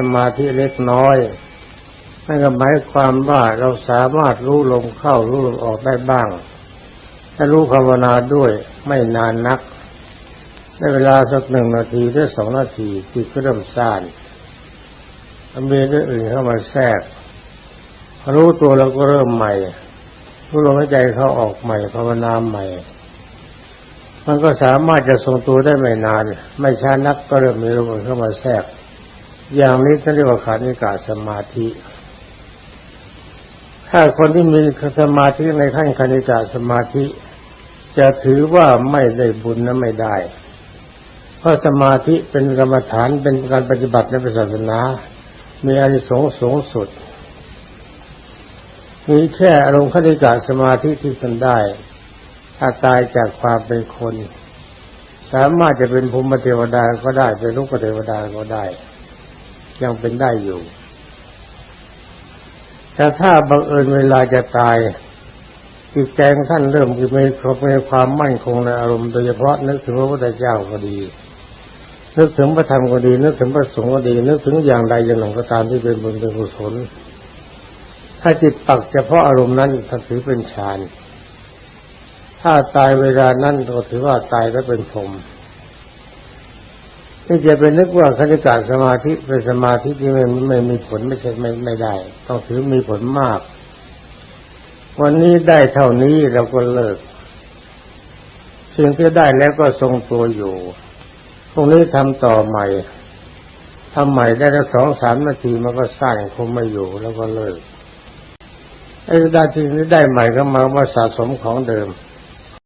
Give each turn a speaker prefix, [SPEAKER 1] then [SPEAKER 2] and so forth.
[SPEAKER 1] สมาธิเล็กน้อยนั่นก็หมายความว่าเราสามารถรู้ลมเข้ารู้ลมออกได้บ้าง ถ้ารู้ภาวนาด้วยไม่นานนักในเวลาสักหนึ่งนาทีหรือสองนาทีจิตก็เริ่มซ่านมีเรื่องอื่นเข้ามาแทรกรู้ตัวเราก็เริ่มใหม่รู้ลมหายใจเข้าออกใหม่ภาวนาใหม่ มันก็สามารถจะทรงตัวได้ไม่นาน ไม่ช้านักก็เริ่มมีลมอื่นเข้ามาแทรก อย่างนี้ท่านเรียกว่าขานิกาสมาธิ ถ้าคนที่มีสมาธิในขั้นคณิกาสมาธิ จะถือว่าไม่ได้บุญนะไม่ได้ เพราะสมาธิเป็นกรรมฐานเป็นการปฏิบัติในศาสนา มีอานิสงส์สูงสุดมีแค่อารมณ์คณิกาสมาธิที่ทนได้ ถ้าตายจากความเป็นคน สามารถจะเป็นภูมิเทวดาก็ได้ เป็นลูกเทวดาก็ได้ ยังเป็นได้อยู่ แต่ถ้าบังเอิญเวลาจะตายจิตใจของท่านเริ่มมีมีความมั่นคงในอารมณ์โดยเฉพาะนึกถึงพระพุทธเจ้าก็ดี นึกถึงพระธรรมก็ดี นึกถึงพระสงฆ์ก็ดี นึกถึงอย่างใดอย่างหนึ่งก็ตามที่เป็นบุญเป็นกุศลถ้าจิตปักเฉพาะอารมณ์นั้นถ้าถือเป็นฌานถ้าตายเวลานั้นก็ถือว่าตายแล้วเป็นพรหม ที่จะเป็นนึกว่าคณิกาสมาธิเป็นสมาธิที่ไม่ไม่มีผลไม่ใช่ไม่ไม่ได้ ต้องถือมีผลมาก วันนี้ได้เท่านี้เราก็เลิกสิ่งที่ได้แล้วก็ทรงตัวอยู่พรุ่งนี้ทำต่อใหม่ทำใหม่ได้แล้วสองสามนาทีมันก็สร้างคงไม่อยู่แล้วก็เลิกไอ้ได้ที่นี้ได้ใหม่ก็มาว่าสะสมของเดิม